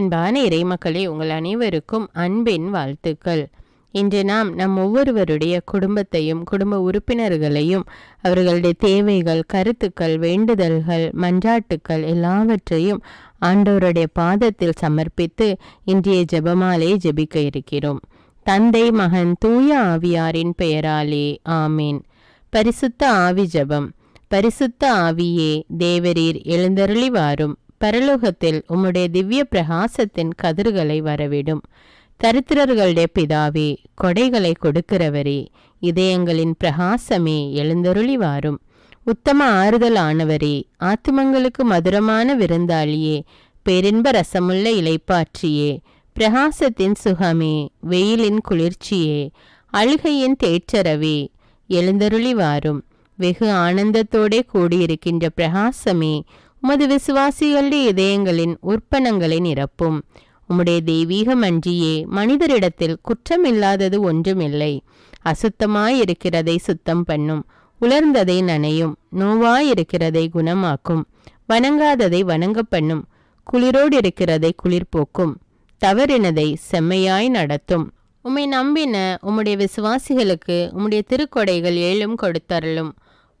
அன்பான இறைமக்களே உங்கள் அனைவருக்கும் அன்பின் வாழ்த்துக்கள். இன்று நாம் நம் ஒவ்வொருவருடைய குடும்பத்தையும் குடும்ப உறுப்பினர்களையும் அவர்களுடைய தேவைகள் கருத்துக்கள் வேண்டுதல்கள் மன்றாட்டுக்கள் எல்லாவற்றையும் ஆண்டவருடைய பாதத்தில் சமர்ப்பித்து இன்றைய ஜெபமாலே ஜெபிக்க இருக்கிறோம். தந்தை மகன் தூய ஆவியாரின் பெயராலே ஆமீன். பரிசுத்த ஆவி ஜெபம். பரிசுத்த ஆவியே தேவரீர் எழுந்தருளி வாரும் பரலோகத்தில் உம்முடைய திவ்ய பிரகாசத்தின் கதிர்களை வரவிடும். தரித்திரர்களுடைய பிதாவே கொடைகளை கொடுக்கிறவரே இதயங்களின் பிரகாசமே எழுந்தருளி வாரும் உத்தம ஆறுதல் ஆனவரே ஆத்துமங்களுக்கு மதுரமான விருந்தாளியே பேரின்ப ரசமுள்ள இலைப்பாற்றியே பிரகாசத்தின் சுகமே வெயிலின் குளிர்ச்சியே அழுகையின் தேற்றரவே எழுந்தருளி வாரும் வெகு ஆனந்தத்தோடே கூடியிருக்கின்ற பிரகாசமே உமது விசுவாசிகளுடைய இதயங்களின் உற்பனங்களை நிரப்பும். உம்முடைய தெய்வீகம் அன்றியே மனிதரிடத்தில் குற்றமில்லாதது ஒன்றுமில்லை. அசுத்தமாயிருக்கிறதை சுத்தம் பண்ணும். உலர்ந்ததை நனையும். நோவாயிருக்கிறதை குணமாக்கும். வணங்காததை வணங்க பண்ணும். குளிரோடு இருக்கிறதை குளிர்போக்கும் தவறினதை செம்மையாய் நடத்தும். உம்மை நம்பின உம்முடைய விசுவாசிகளுக்கு உம்முடைய திருக்கொடைகள் ஏழும் கொடுத்தருளும்.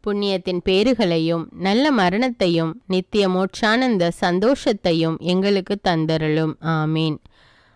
புண்ணியத்தின் பேறுகளையும் நல்ல மரணத்தையும் நித்திய மோட்சானந்த சந்தோஷத்தையும் எங்களுக்கு தந்தருளும். ஆமீன்.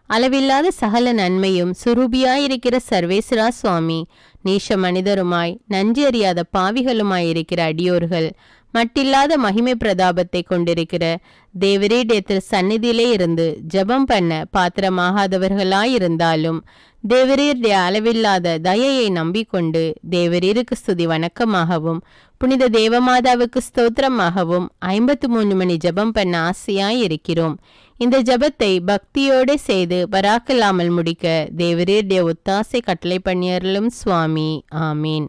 அளவில்லாத சகல நன்மையும் சுரூபியாயிருக்கிற சர்வேஸ்வரா சுவாமி நீஷ மனிதருமாய் நன்றி அறியாத பாவிகளுமாயிருக்கிற அடியோர்கள் மட்டில்லாத மகிமை பிரதாபத்தை கொண்டிருக்கிற தேவரீடைய திரு சந்நிதியிலே இருந்து ஜெபம் பண்ண பாத்திரமாகாதவர்களாயிருந்தாலும் தேவரீருடைய அளவில்லாத தயையை நம்பிக்கொண்டு தேவரீருக்கு ஸ்துதி வணக்கமாகவும் புனித தேவமாதாவுக்கு ஸ்தோத்திரமாகவும் ஐம்பத்து மூணு மணி ஜெபம் பண்ண ஆசையாய் இருக்கிறோம் இந்த ஜெபத்தை பக்தியோடு செய்து பராக்கலாமல் முடிக்க தேவரீருடைய ஒத்தாசை கட்டளை பண்ணியர்களும் சுவாமி. ஆமீன்.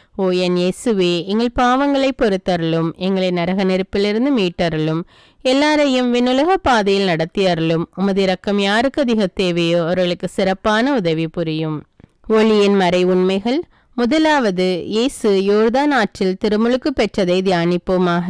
ஓ என் இயேசுவே எங்கள் பாவங்களை பொறுத்தருளும் எங்களை நரக நெருப்பிலிருந்து மீட்டருளும் எல்லாரையும் விண்ணுலக பாதையில் நடத்தியருளும் உமது இரக்கம் யாருக்கு அதிக தேவையோ அவர்களுக்கு சிறப்பான உதவி புரியும். ஒளியின் மறை உண்மைகள் முதலாவது இயேசு யோர்தான் ஆற்றில் திருமுழுக்கு பெற்றதை தியானிப்போமாக.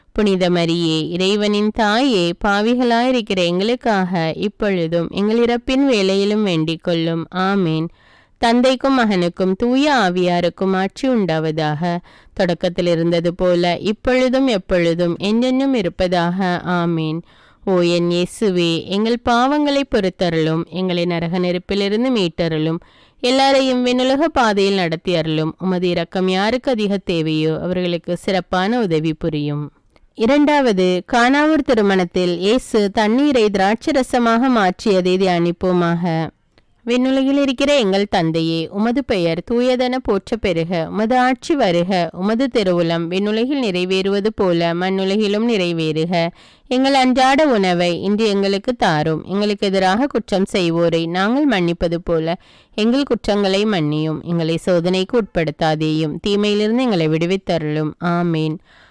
புனித மரியே இறைவனின் தாயே பாவிகளாயிருக்கிற எங்களுக்காக இப்பொழுதும் எங்கள் இறப்பின் வேலையிலும் வேண்டிக் கொள்ளும். ஆமீன். தந்தைக்கும் மகனுக்கும் தூய ஆவியாருக்கும் ஆட்சி உண்டாவதாக. தொடக்கத்தில் இருந்தது போல இப்பொழுதும் எப்பொழுதும் என்றென்னும் இருப்பதாக. ஆமீன். ஓ என் இயேசுவே எங்கள் பாவங்களை பொறுத்தருளும் எங்களை நரக நெருப்பிலிருந்து மீட்டருளும் எல்லாரையும் விண்ணுலக பாதையில் நடத்தி உமது இரக்கம் யாருக்கு அதிக தேவையோ அவர்களுக்கு சிறப்பான உதவி புரியும். இரண்டாவது கானாவூர் திருமணத்தில் இயேசு தண்ணீரை திராட்சரசமாக மாற்றியதை தியானிப்போமாக. விண்ணுலகில் இருக்கிற எங்கள் தந்தையே உமது பெயர் தூயதென போற்ற பெருக உமது ஆட்சி வருக உமது திருவுளம் விண்ணுலகில் நிறைவேறுவது போல மண்ணுலகிலும் நிறைவேறுக. எங்கள் அன்றாட உணவை இன்று எங்களுக்கு தாரும் எங்களுக்கு எதிராக குற்றம் செய்வோரை நாங்கள் மன்னிப்பது போல எங்கள் குற்றங்களை மன்னியும் எங்களை சோதனைக்கு உட்படுத்தாதேயும் தீமையிலிருந்து எங்களை விடுவித்தருளும். ஆமீன்.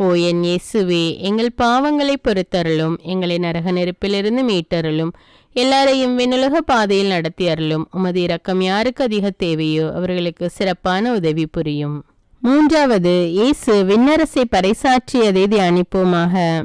ஓ என் இயேசுவே எங்கள் பாவங்களை பொறுத்தருளும் எங்களை நரக நெருப்பிலிருந்து மீட்டருளும் எல்லாரையும் விண்ணுலக பாதையில் நடத்தி அருளும். உமது இரக்கம் யாருக்கு அதிக தேவையோ அவர்களுக்கு சிறப்பான உதவி புரியும். மூன்றாவது இயேசு விண்ணரசை பறைசாற்றியதை தியானிப்போமாக.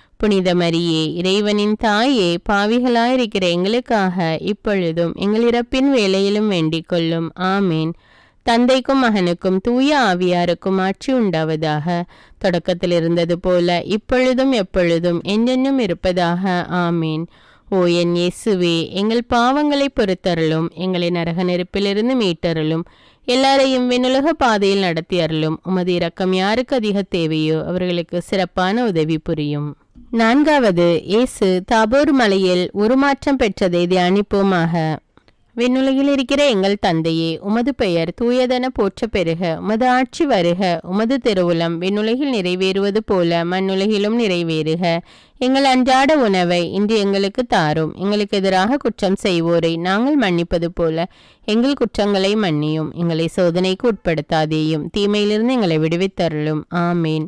புனித மரியே இறைவனின் தாயே பாவிகளாயிருக்கிற எங்களுக்காக இப்பொழுதும் எங்கள் இறப்பின் வேலையிலும் வேண்டிக் கொள்ளும். ஆமேன். தந்தைக்கும் மகனுக்கும் தூய ஆவியாருக்கும் ஆட்சி உண்டாவதாக. தொடக்கத்தில் இருந்தது போல இப்பொழுதும் எப்பொழுதும் என்றென்னும் இருப்பதாக. ஆமேன். ஓ என் இயேசுவே எங்கள் பாவங்களை பொறுத்தருளும் எங்களை நரக நெருப்பிலிருந்து மீட்டருளும் எல்லாரையும் விண்ணுலக பாதையில் நடத்தி அருளும் உமது இரக்கம் யாருக்கு அதிக தேவையோ அவர்களுக்கு சிறப்பான உதவி புரியும். நான்காவது இயேசு தாபோர் மலையில் உருமாற்றம் பெற்றதை தியானிப்போமாக. விண்ணுலகில் இருக்கிற எங்கள் தந்தையே உமது பெயர் தூயதென போற்ற பெருக உமது ஆட்சி வருக உமது திருவுளம் விண்ணுலகில் நிறைவேறுவது போல மண்ணுலகிலும் நிறைவேறுக. எங்கள் அன்றாட உணவை இன்று எங்களுக்கு தாரும் எங்களுக்கு எதிராக குற்றம் செய்வோரை நாங்கள் மன்னிப்பது போல எங்கள் குற்றங்களை மன்னியும் எங்களை சோதனைக்கு உட்படுத்தாதேயும் தீமையிலிருந்து எங்களை விடுவித்தருளும். ஆமீன்.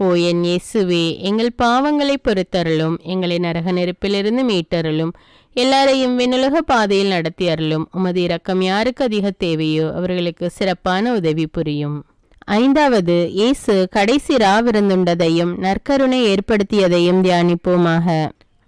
ஓ என் இயேசுவே எங்கள் பாவங்களை பொறுத்தருளும் எங்களை நரக நெருப்பிலிருந்து மீட்டருளும் எல்லாரையும் விண்ணுலக பாதையில் நடத்தி அருளும். உமது இரக்கம் யாருக்கு அதிக தேவையோ அவர்களுக்கு சிறப்பான உதவி புரியும். ஐந்தாவது இயேசு கடைசி ராவிருந்துண்டதையும் நற்கருணை ஏற்படுத்தியதையும் தியானிப்போமாக.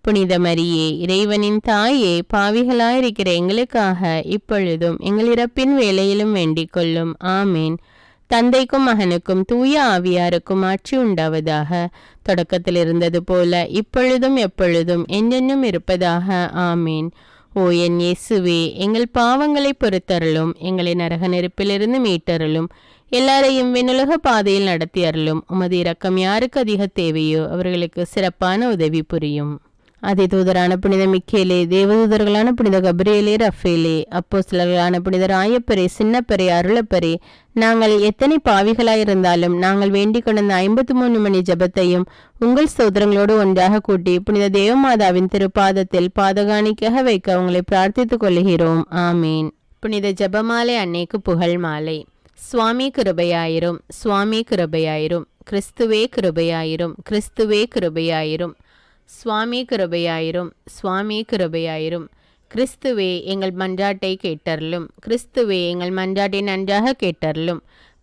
புனித மரியே இறைவனின் தாயே பாவிகளாயிருக்கிற எங்களுக்காக இப்பொழுதும் எங்கள் இறப்பின் வேலையிலும் வேண்டிக் கொள்ளும். ஆமீன். தந்தைக்கும் மகனுக்கும் தூய ஆவியாருக்கும் ஆட்சி உண்டாவதாக. தொடக்கத்தில் இருந்தது போல இப்பொழுதும் எப்பொழுதும் என்றென்னும் இருப்பதாக. ஆமீன். ஓ என் இயேசுவே எங்கள் பாவங்களை பொறுத்தருளும் எங்களை நரக நெருப்பிலிருந்து மீட்டருளும் எல்லாரையும் விண்ணுலக பாதையில் நடத்தி அருளும் உமது இரக்கம் யாருக்கு அதிக தேவையோ அவர்களுக்கு சிறப்பான உதவி புரியும். அதிதூதரான புனித மிக்கேலே தேவதூதர்களான புனித கபிரியலே ரஃபேலே அப்போ சிலர்களான புனித ராயப்பரே சின்னப்பரே அருளப்பரே. நாங்கள் எத்தனை பாவிகளாயிருந்தாலும் நாங்கள் வேண்டிக் கொண்ட ஐம்பத்தி மூணு மணி ஜபத்தையும் உங்கள் சோதரங்களோடு ஒன்றாக கூட்டி புனித தேவமாதாவின் திருப்பாதத்தில் பாதகாணிக்காக வைக்க உங்களை பிரார்த்தித்துக் கொள்கிறோம் ஆமீன். புனித ஜபமாலை அன்னைக்கு புகழ் மாலை. சுவாமி கிருபையாயிரும். சுவாமி கிருபையாயிரும். கிறிஸ்துவே கிருபையாயிரும். கிறிஸ்துவே கிருபையாயிரும். சுவாமி கிருபையாயிரும் சுவாமி கிருபையாயிரும். கிறிஸ்துவே எங்கள் மன்றாட்டை கேட்டருளும். கிறிஸ்துவே எங்கள் மன்றாட்டை நன்றாக கேட்டருளும்.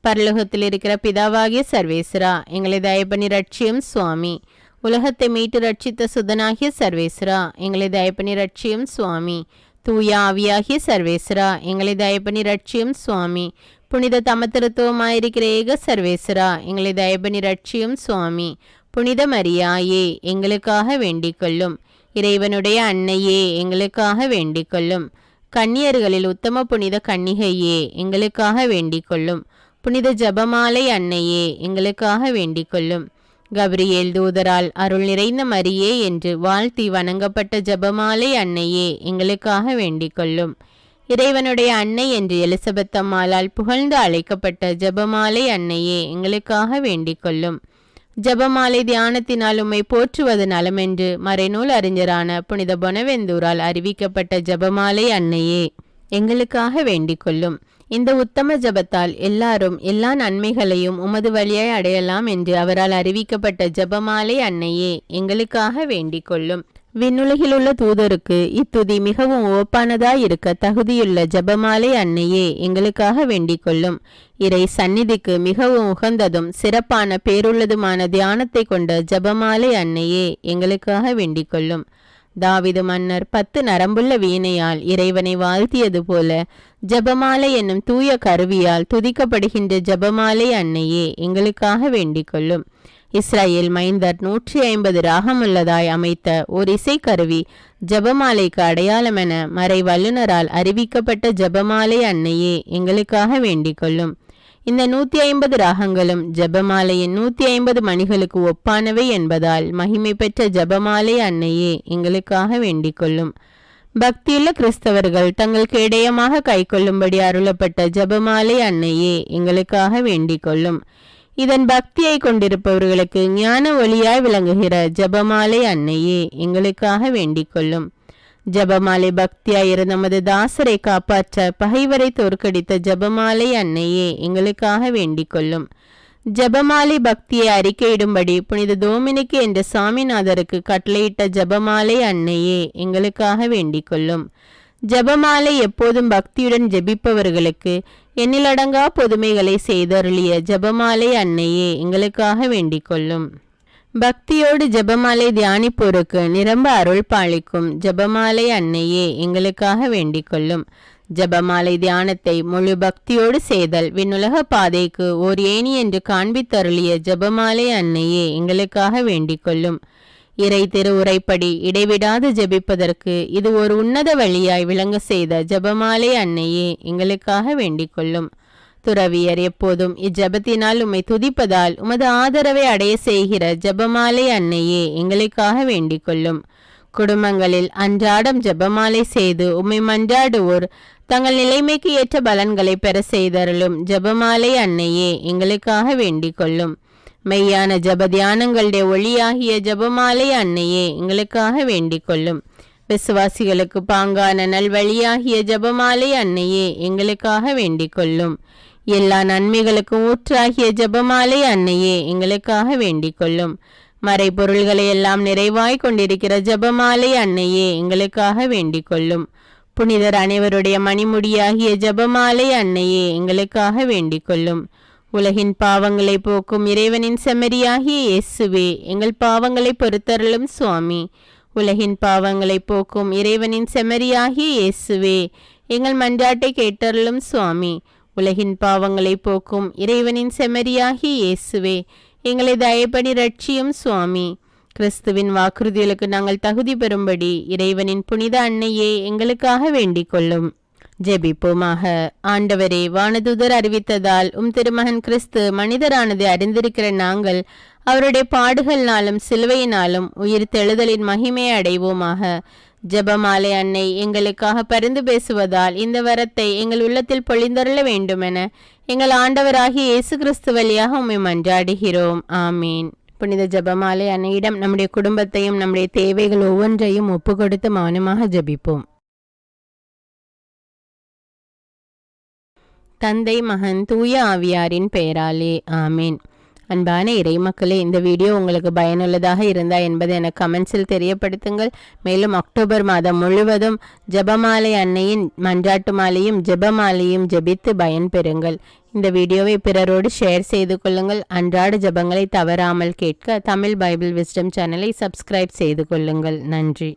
பரலோகத்தில் இருக்கிற பிதாவாகிய சர்வேஸ்வரா எங்களை தயப்பனி ரட்சியும் சுவாமி. உலகத்தை மீட்டு ரட்சித்த சுதனாகிய சர்வேஸ்வரா எங்களை தயப்பனி ரட்சியும் சுவாமி. தூய ஆவியாகிய சர்வேஸ்வரா எங்களை தயப்பனி ரட்சியும் சுவாமி. புனித தமத்திருத்துவமாயிருக்கிற ஏக சர்வேஸ்வரா எங்களை தயப்பனி ரட்சியும் சுவாமி. புனித மரியாயே எங்களுக்காக வேண்டிக் கொள்ளும் இறைவனுடைய அன்னையே எங்களுக்காக வேண்டிக் கொள்ளும் கன்னியர்களில் உத்தம புனித கன்னிகையே எங்களுக்காக வேண்டிக் கொள்ளும் புனித ஜபமாலை அன்னையே எங்களுக்காக வேண்டிக் கொள்ளும் தூதரால் அருள் நிறைந்த மரியே என்று வாழ்த்தி வணங்கப்பட்ட ஜபமாலை அன்னையே எங்களுக்காக வேண்டிக் கொள்ளும் இறைவனுடைய அன்னை என்று எலிசபெத் அம்மாளால் புகழ்ந்து அழைக்கப்பட்ட ஜபமாலை அன்னையே எங்களுக்காக வேண்டிக் கொள்ளும் ஜபமாலை தியானத்தினால் உம்மை போற்றுவது நலமென்று மறைநூல் அறிஞரான புனித பொனவெந்தூரால் அறிவிக்கப்பட்ட ஜபமாலை அன்னையே. எங்களுக்காக வேண்டிக் கொள்ளும். இந்த உத்தம ஜபத்தால் எல்லாரும் எல்லா நன்மைகளையும் உமது வழியாய் அடையலாம் என்று அவரால் அறிவிக்கப்பட்ட ஜபமாலை அன்னையே. எங்களுக்காக வேண்டிக் கொள்ளும். விண்ணுலகிலுள்ள தூதருக்கு இத்துதி மிகவும் ஓப்பானதாய் இருக்க தகுதியுள்ள ஜபமாலை அன்னையே எங்களுக்காக வேண்டிக் கொள்ளும். இறை சந்நிதிக்கு மிகவும் உகந்ததும் சிறப்பான பேருள்ளதுமான தியானத்தை கொண்ட ஜபமாலை அன்னையே எங்களுக்காக வேண்டிக் கொள்ளும். தாவிது மன்னர் பத்து நரம்புள்ள வீணையால் இறைவனை வாழ்த்தியது போல ஜபமாலை என்னும் தூய கருவியால் துதிக்கப்படுகின்ற ஜபமாலை அன்னையே எங்களுக்காக வேண்டிக் கொள்ளும். இஸ்ரேல் மைந்தர் நூற்றி ஐம்பது ராகம் உள்ளதாய் அமைத்த ஒரு இசைக்கருவி ஜபமாலைக்கு அடையாளமென மறை வல்லுனரால் அறிவிக்கப்பட்ட ஜபமாலை அன்னையே எங்களுக்காக வேண்டிக் கொள்ளும். இந்த நூத்தி ஐம்பது ராகங்களும் ஜபமாலையின் நூத்தி ஐம்பது மணிகளுக்கு ஒப்பானவை என்பதால் மகிமை பெற்ற ஜபமாலை அன்னையே எங்களுக்காக வேண்டிக் கொள்ளும். பக்தியுள்ள கிறிஸ்தவர்கள் தங்களுக்கு இடையமாக கைக்கொள்ளும்படி அருளப்பட்ட ஜபமாலை அன்னையே எங்களுக்காக வேண்டிக் கொள்ளும். இதன் பக்தியை கொண்டிருப்பவர்களுக்கு ஞான ஒளியாய் விளங்குகிற ஜபமாலை அன்னையே எங்களுக்காக வேண்டிக் கொள்ளும். ஜபமாலை பக்தியாய் நமது தாசரை காப்பாற்ற பகைவரை தோற்கடித்த ஜபமாலை அன்னையே எங்களுக்காக வேண்டிக் கொள்ளும். ஜபமாலை பக்தியை அறிக்கையிடும்படி புனித தோமினிக்கு என்ற சாமிநாதருக்கு கட்டளையிட்ட ஜபமாலை அன்னையே எங்களுக்காக வேண்டிக் கொள்ளும். ஜபமாலை எப்போதும் பக்தியுடன் ஜெபிப்பவர்களுக்கு எண்ணிலடங்கா பொதுமைகளை செய்தருளிய ஜபமாலை அன்னையே எங்களுக்காக வேண்டிக் கொள்ளும். பக்தியோடு ஜெபமாலை தியானிப்போருக்கு நிரம்ப அருள் பாலிக்கும் ஜெபமாலை அன்னையே எங்களுக்காக வேண்டிக் கொள்ளும். ஜபமாலை தியானத்தை முழு பக்தியோடு செய்தல் விண்ணுலக பாதைக்கு ஓர் ஏணி என்று காண்பித்தருளிய ஜபமாலை அன்னையே எங்களுக்காக வேண்டிக் கொள்ளும். இறை திருவுரைப்படி இடைவிடாது ஜெபிப்பதற்கு இது ஒரு உன்னத வழியாய் விளங்க செய்த ஜபமாலை அன்னையே எங்களுக்காக வேண்டிக் கொள்ளும். துறவியர் எப்போதும் இஜபத்தினால் உம்மை துதிப்பதால் உமது ஆதரவை அடைய செய்கிற ஜபமாலை அன்னையே எங்களுக்காக வேண்டிக் கொள்ளும். குடும்பங்களில் அன்றாடம் ஜபமாலை செய்து உம்மை மன்றாடுவோர் தங்கள் நிலைமைக்கு ஏற்ற பலன்களை பெற செய்தருளும் ஜபமாலை அன்னையே எங்களுக்காக வேண்டிக் கொள்ளும். மெய்யான ஜப தியானங்களுடைய ஒளியாகிய ஜபமாலை அன்னையே எங்களுக்காக வேண்டிக் கொள்ளும் விசுவாசிகளுக்கு பாங்கான நல்வழியாகிய ஜபமாலை அன்னையே எங்களுக்காக வேண்டிக் கொள்ளும் எல்லா நன்மைகளுக்கும் ஊற்றாகிய ஜபமாலை அன்னையே எங்களுக்காக வேண்டிக் கொள்ளும் மறைபொருள்களை எல்லாம் நிறைவாய் கொண்டிருக்கிற ஜபமாலை அன்னையே எங்களுக்காக வேண்டிக் கொள்ளும் புனிதர் அனைவருடைய மணிமுடியாகிய ஜபமாலை அன்னையே எங்களுக்காக வேண்டிக் கொள்ளும் உலகின் பாவங்களை போக்கும் இறைவனின் செம்மறியாகிய இயேசுவே எங்கள் பாவங்களை பொறுத்தருளும் சுவாமி. உலகின் பாவங்களை போக்கும் இறைவனின் செம்மறியாகிய இயேசுவே எங்கள் மன்றாட்டை கேட்டருளும் சுவாமி. உலகின் பாவங்களை போக்கும் இறைவனின் செம்மறியாகிய இயேசுவே எங்களை தயப்படி ரட்சியும் சுவாமி. கிறிஸ்துவின் வாக்குறுதிகளுக்கு நாங்கள் தகுதி பெறும்படி இறைவனின் புனித அன்னையே எங்களுக்காக வேண்டிக் கொள்ளும். ஜெபிப்போமாக. ஆண்டவரே வானதுதர் அறிவித்ததால் உம் திருமகன் கிறிஸ்து மனிதரானது அறிந்திருக்கிற நாங்கள் அவருடைய பாடுகள்னாலும் சிலுவையினாலும் உயிர் தெழுதலின் மகிமையை அடைவோமாக. ஜெபமாலை அன்னை எங்களுக்காக பரிந்து பேசுவதால் இந்த வரத்தை எங்கள் உள்ளத்தில் பொழிந்தருள வேண்டுமென எங்கள் ஆண்டவராகிய இயேசு கிறிஸ்து வழியாக உம்மை மன்றாடுகிறோம். ஆமீன். புனித ஜபமாலை அன்னையிடம் நம்முடைய குடும்பத்தையும் நம்முடைய தேவைகள் ஒவ்வொன்றையும் ஒப்பு கொடுத்து மௌனமாக ஜபிப்போம். தந்தை மகன் தூய ஆவியாரின் பெயராலே. ஆமீன். அன்பான இறைமக்களே இந்த வீடியோ உங்களுக்கு பயனுள்ளதாக இருந்தா என்பதை என கமெண்ட்ஸில் தெரியப்படுத்துங்கள். மேலும் அக்டோபர் மாதம் முழுவதும் ஜபமாலை அன்னையின் மன்றாட்டு மாலையும் ஜபமாலையும் ஜபித்து பயன்பெறுங்கள் இந்த வீடியோவை பிறரோடு ஷேர் செய்து கொள்ளுங்கள். அன்றாட ஜபங்களை தவறாமல் கேட்க தமிழ் பைபிள் விஸ்டம் சேனலை சப்ஸ்கிரைப் செய்து கொள்ளுங்கள். நன்றி.